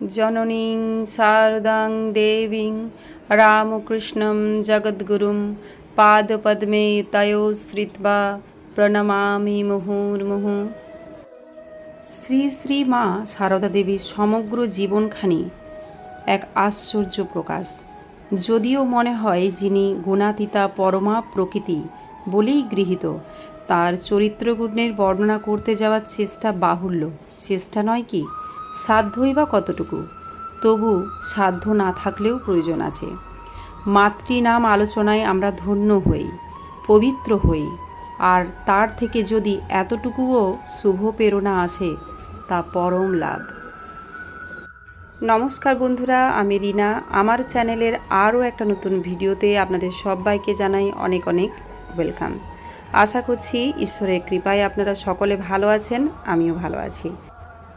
জননীং শারদাং দেবীং রামকৃষ্ণং জগদ্গুরুং পাদপদ্মে তয়ো শ্রিত্বা প্রণমামি মুহুর্মুহু শ্রী শ্রী মা সারদা দেবীর সমগ্র জীবনখানি এক আশ্চর্য প্রকাশ। যদিও মনে হয় যিনি গুণাতীতা পরমা প্রকৃতি বলেই গৃহীত, তার চরিত্রগুণের বর্ণনা করতে যাওয়ার চেষ্টা বাহুল্য। চেষ্টা নয় কি? সাধ্যই বা কতটুকু? তবু সাধ্য না থাকলেও প্রয়োজন আছে। মাতৃনাম আলোচনায় আমরা ধন্য হই, পবিত্র হই, আর তার থেকে যদি এতটুকুও শুভ প্রেরণা আসে, তা পরম লাভ। নমস্কার বন্ধুরা, আমি রিনা। আমার চ্যানেলের আরও একটা নতুন ভিডিওতে আপনাদের সবাইকে জানাই অনেক অনেক ওয়েলকাম। আশা করছি ঈশ্বরের কৃপায় আপনারা সকলে ভালো আছেন, আমিও ভালো আছি।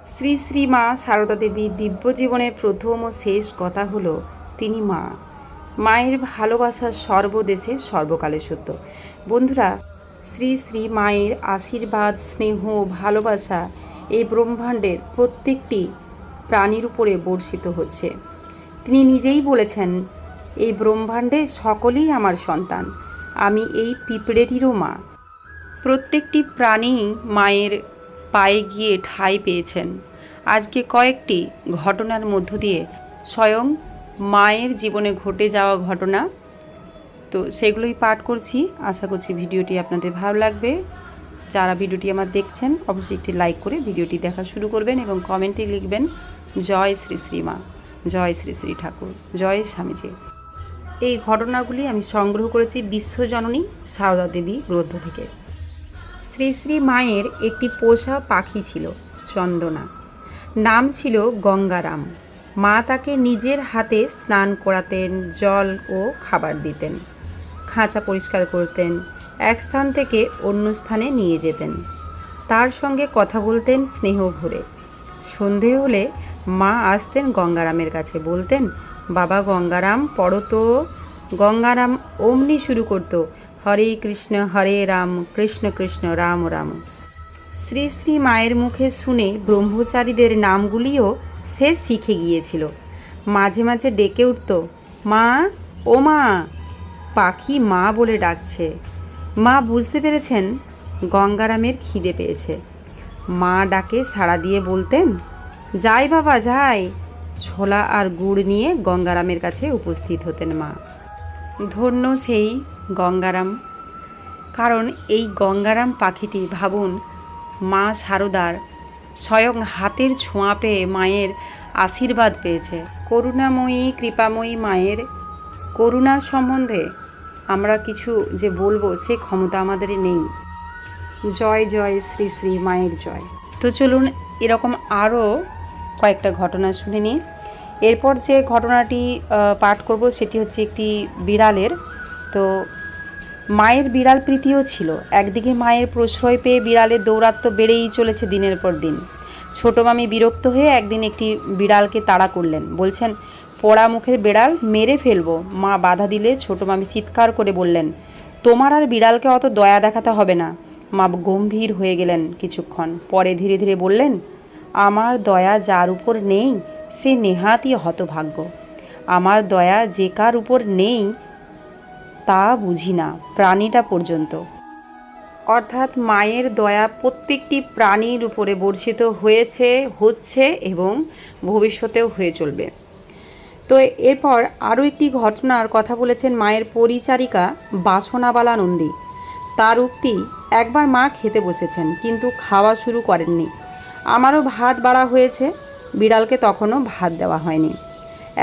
শ্রী শ্রী মা সারদা দেবীর দিব্য জীবনের প্রথম ও শেষ কথা হলো তিনি মা। মায়ের ভালোবাসা সর্বদেশে সর্বকালে সত্য বন্ধুরা, শ্রী শ্রী মায়ের আশীর্বাদ, স্নেহ ভালোবাসা এই ব্রহ্মাণ্ডের প্রত্যেকটি প্রাণীর উপরে বর্ষিত হচ্ছে। তিনি নিজেই বলেছেন, এই ব্রহ্মাণ্ডে সকলেই আমার সন্তান। আমি এই পিঁপড়েটিরও মা। প্রত্যেকটি প্রাণী মায়ের পায়ে গিয়ে ঠাঁই পেয়েছেন। আজকে কয়েকটি ঘটনার মধ্য দিয়ে স্বয়ং মায়ের জীবনে ঘটে যাওয়া ঘটনা। তো সেগুলোই পাঠ করছি। আশা করছি ভিডিওটি আপনাদের ভালো লাগবে। যারা ভিডিওটি আমার দেখছেন, অবশ্যই একটি লাইক করে ভিডিওটি দেখা শুরু করবেন এবং কমেন্টে লিখবেন, জয় শ্রী শ্রীমা, জয় শ্রী শ্রী ঠাকুর, জয় স্বামীজি। এই ঘটনাগুলি আমি সংগ্রহ করেছি বিশ্বজননী সারদা দেবী গ্রন্থ থেকে। শ্রী শ্রী মায়ের একটি পোষা পাখি ছিল, চন্দনা। নাম ছিল গঙ্গারাম। মা তাকে নিজের হাতে স্নান করাতেন, জল ও খাবার দিতেন। খাঁচা পরিষ্কার করতেন, এক স্থান থেকে অন্য স্থানে নিয়ে যেতেন। তার সঙ্গে কথা বলতেন স্নেহ ভরে। সন্ধে হলে মা আসতেন গঙ্গারামের কাছে, বলতেন, বাবা গঙ্গারাম, পড়ো তো। গঙ্গারাম অমনি শুরু করতো হরে কৃষ্ণ, হরে রাম, কৃষ্ণ কৃষ্ণ, রাম রাম। শ্রী শ্রী মায়ের মুখে শুনে ব্রহ্মচারীদের নামগুলিও সে শিখে গিয়েছিল। মাঝে মাঝে ডেকে উঠত, মা, ও মা! পাখি মা বলে ডাকছে। মা বুঝতে পেরেছেন, গঙ্গারামের খিদে পেয়েছে। মা ডাকে সাড়া দিয়ে বলতেন, যাই বাবা, যাই। ছোলা আর গুড় নিয়ে গঙ্গারামের কাছে উপস্থিত হতেন মা। ধন্য সেই গঙ্গারাম। কারণ এই গঙ্গারাম পাখিটি ভাবুন, মা সারদার স্বয়ং হাতের ছোঁয়া পেয়ে মায়ের আশীর্বাদ পেয়েছে। করুণাময়ী, কৃপাময়ী মায়ের করুণার সম্বন্ধে আমরা কিছু যে বলব সে ক্ষমতা আমাদের নেই। জয় জয়, শ্রী শ্রী মায়ের জয়। তো চলুন এরকম আরও কয়েকটা ঘটনা শুনে নিই। এরপর যে ঘটনাটি পাঠ করব সেটি হচ্ছে একটি বিড়ালের। তো মায়ের বিড়াল প্রীতিও ছিল। একদিকে মায়ের প্রশ্রয় পেয়ে বিড়ালের দৌরাত্ম্য বেড়েই চলেছে দিনের পর দিন। ছোট মামি বিরক্ত হয়ে একদিন একটি বিড়ালকে তাড়া করলেন। বলছেন, পোড়া মুখের বিড়াল, মেরে ফেলব। মা বাধা দিলে ছোট মামি চিৎকার করে বললেন, তোমার আর বিড়ালকে অত দয়া দেখাতে হবে না। মা গম্ভীর হয়ে গেলেন কিছুক্ষণ। পরে ধীরে ধীরে বললেন, আমার দয়া যার উপর নেই, সে নেহাতই হতভাগ্য। আমার দয়া যে কার উপর নেই তা বুঝি না, প্রাণীটা পর্যন্ত। অর্থাৎ মায়ের দয়া প্রত্যেকটি প্রাণীর উপরে বর্ষিত হয়েছে, হচ্ছে এবং ভবিষ্যতেও হয়ে চলবে। তো এরপর আরও একটি ঘটনার কথা বলেছেন মায়ের পরিচারিকা বাসনাবালা নন্দী। তার উক্তি, একবার মা খেতে বসেছেন, কিন্তু খাওয়া শুরু করেননি। আমারও ভাত বাড়া হয়েছে, বিড়ালকে তখনও ভাত দেওয়া হয়নি।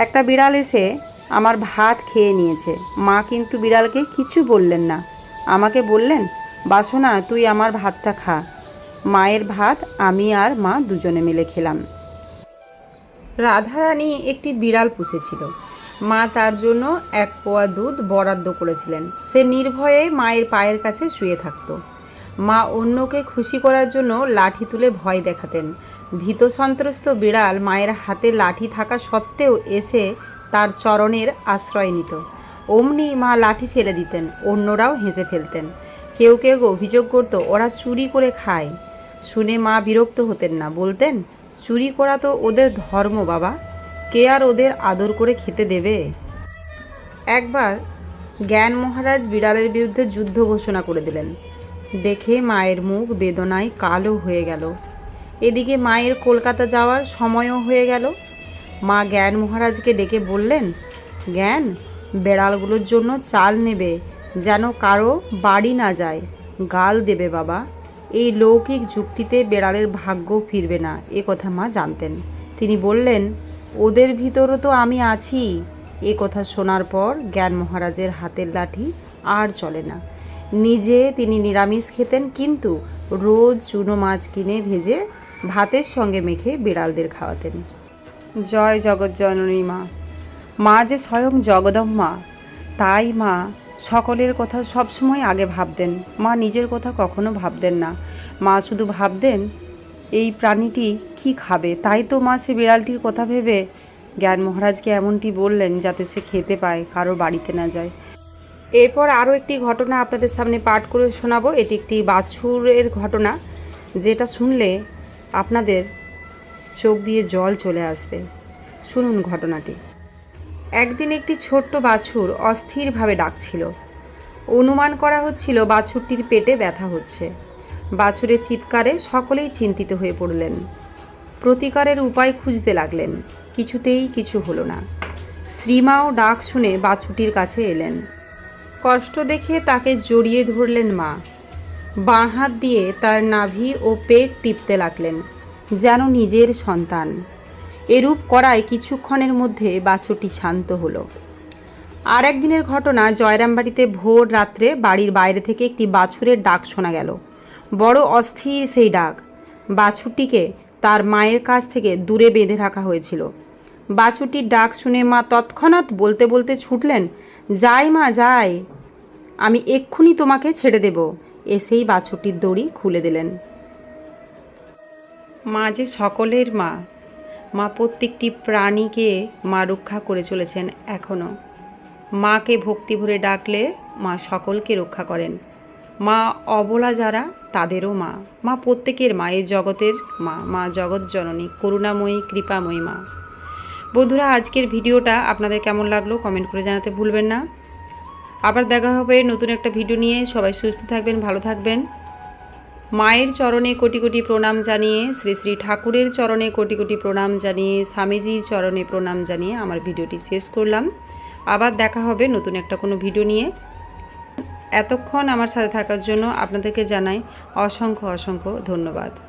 একটা বিড়াল এসে আমার ভাত খেয়ে নিয়েছে। মা কিন্তু বিড়ালকে কিছু বললেন না। আমাকে বললেন, বাসনা, তুই আমার ভাতটা খা। মায়ের ভাত আমি আর মা দুজনে মিলে খেলাম। রাধারানী একটি বিড়াল পুষেছিল। মা তার জন্য এক পোয়া দুধ বরাদ্দ করেছিলেন। সে নির্ভয়ে মায়ের পায়ের কাছে শুয়ে থাকতো। মা অন্যকে খুশি করার জন্য লাঠি তুলে ভয় দেখাতেন। ভীত সন্ত্রস্ত বিড়াল মায়ের হাতে লাঠি থাকা সত্ত্বেও এসে তার চরণের আশ্রয় নিত। অমনি মা লাঠি ফেলে দিতেন, অন্যরাও হেসে ফেলতেন। কেউ কেউ অভিযোগ করত, ওরা চুরি করে খায়। শুনে মা বিরক্ত হতেন না, বলতেন, চুরি করা তো ওদের ধর্ম, বাবা। কে আর ওদের আদর করে খেতে দেবে? একবার জ্ঞান মহারাজ বিড়ালের বিরুদ্ধে যুদ্ধ ঘোষণা করে দিলেন। দেখে মায়ের মুখ বেদনায় কালো হয়ে গেল। এদিকে মায়ের কলকাতা যাওয়ার সময়ও হয়ে গেল। মা জ্ঞান মহারাজকে ডেকে বললেন, জ্ঞান, বেড়ালগুলোর জন্য চাল নেবে, যেন কারও বাড়ি না যায়। গাল দেবে বাবা। এই লৌকিক যুক্তিতে বেড়ালের ভাগ্য ফিরবে না। এ কথা মা জানতেন। তিনি বললেন, ওদের ভিতরও তো আমি আছি। এ কথা শোনার পর জ্ঞান মহারাজের হাতের লাঠি আর চলে না। নিজে তিনি নিরামিষ খেতেন, কিন্তু রোজ চুনো মাছ কিনে ভেজে ভাতের সঙ্গে মেখে বিড়ালদের খাওয়াতেন। জয় জগৎজননী মা। মা যে স্বয়ং জগদম্মা তাই মা সকলের কথা সবসময় আগে ভাবতেন। মা নিজের কথা কখনো ভাবতেন না। মা শুধু ভাবতেন, এই প্রাণীটি কি খাবে? তাই তো মা সে বিড়ালটির কথা ভেবে জ্ঞান মহারাজকে এমনটি বললেন যাতে সে খেতে পায়, কারও বাড়িতে না যায়। এরপর আরও একটি ঘটনা আপনাদের সামনে পাঠ করে শোনাবো। এটি একটি বাছুরের ঘটনা, যেটা শুনলে আপনাদের চোখ দিয়ে জল চলে আসবে। শুনুন ঘটনাটি। একদিন একটি ছোট্ট বাছুর অস্থিরভাবে ডাকছিল। অনুমান করা হচ্ছিল বাছুরটির পেটে ব্যথা হচ্ছে। বাছুরের চিৎকারে সকলেই চিন্তিত হয়ে পড়লেন। প্রতিকারের উপায় খুঁজতে লাগলেন। কিছুতেই কিছু হলো না। শ্রীমাও ডাক শুনে বাছুরটির কাছে এলেন। কষ্ট দেখে তাকে জড়িয়ে ধরলেন মা। বাঁ হাত দিয়ে তার নাভি ও পেট টিপতে লাগলেন। যেন নিজের সন্তান। এরূপ করায় কিছুক্ষণের মধ্যে বাছুরটি শান্ত হলো। আর একদিনের ঘটনা, জয়রামবাড়িতে ভোর রাত্রে বাড়ির বাইরে থেকে একটি বাছুরের ডাক শোনা গেল। বড় অস্থির সেই ডাক। বাছুরটিকে তার মায়ের কাছ থেকে দূরে বেঁধে রাখা হয়েছিল। বাছুরটির ডাক শুনে মা তৎক্ষণাৎ বলতে বলতে ছুটলেন, যাই মা, যাই। আমি এক্ষুনি তোমাকে ছেড়ে দেব। এসেই বাছুরটির দড়ি খুলে দিলেন। মা যে সকলের মা মা প্রত্যেকটি প্রাণীকে মা রক্ষা করে চলেছেন এখনও মাকে ভক্তি ভরে ডাকলে মা সকলকে রক্ষা করেন। মা অবলা যারা, তাদেরও মা। মা প্রত্যেকের মা এই জগতের মা মা জগৎ জননী, করুণাময়ী, কৃপাময়ী মা। বন্ধুরা, আজকের ভিডিওটা আপনাদের কেমন লাগল কমেন্ট করে জানাতে ভুলবেন না। আবার দেখা হবে নতুন একটা ভিডিও নিয়ে। সবাই সুস্থ থাকবেন, ভালো থাকবেন। মায়ের চরণে কোটি কোটি প্রণাম জানিয়ে, শ্রী শ্রী ঠাকুরের চরণে কোটি কোটি প্রণাম জানিয়ে, স্বামীজির চরণে প্রণাম জানিয়ে আমার ভিডিওটি শেষ করলাম। আবার দেখা হবে নতুন একটা কোনো ভিডিও নিয়ে। এতক্ষণ আমার সাথে থাকার জন্য আপনাদেরকে জানাই অসংখ্য অসংখ্য ধন্যবাদ।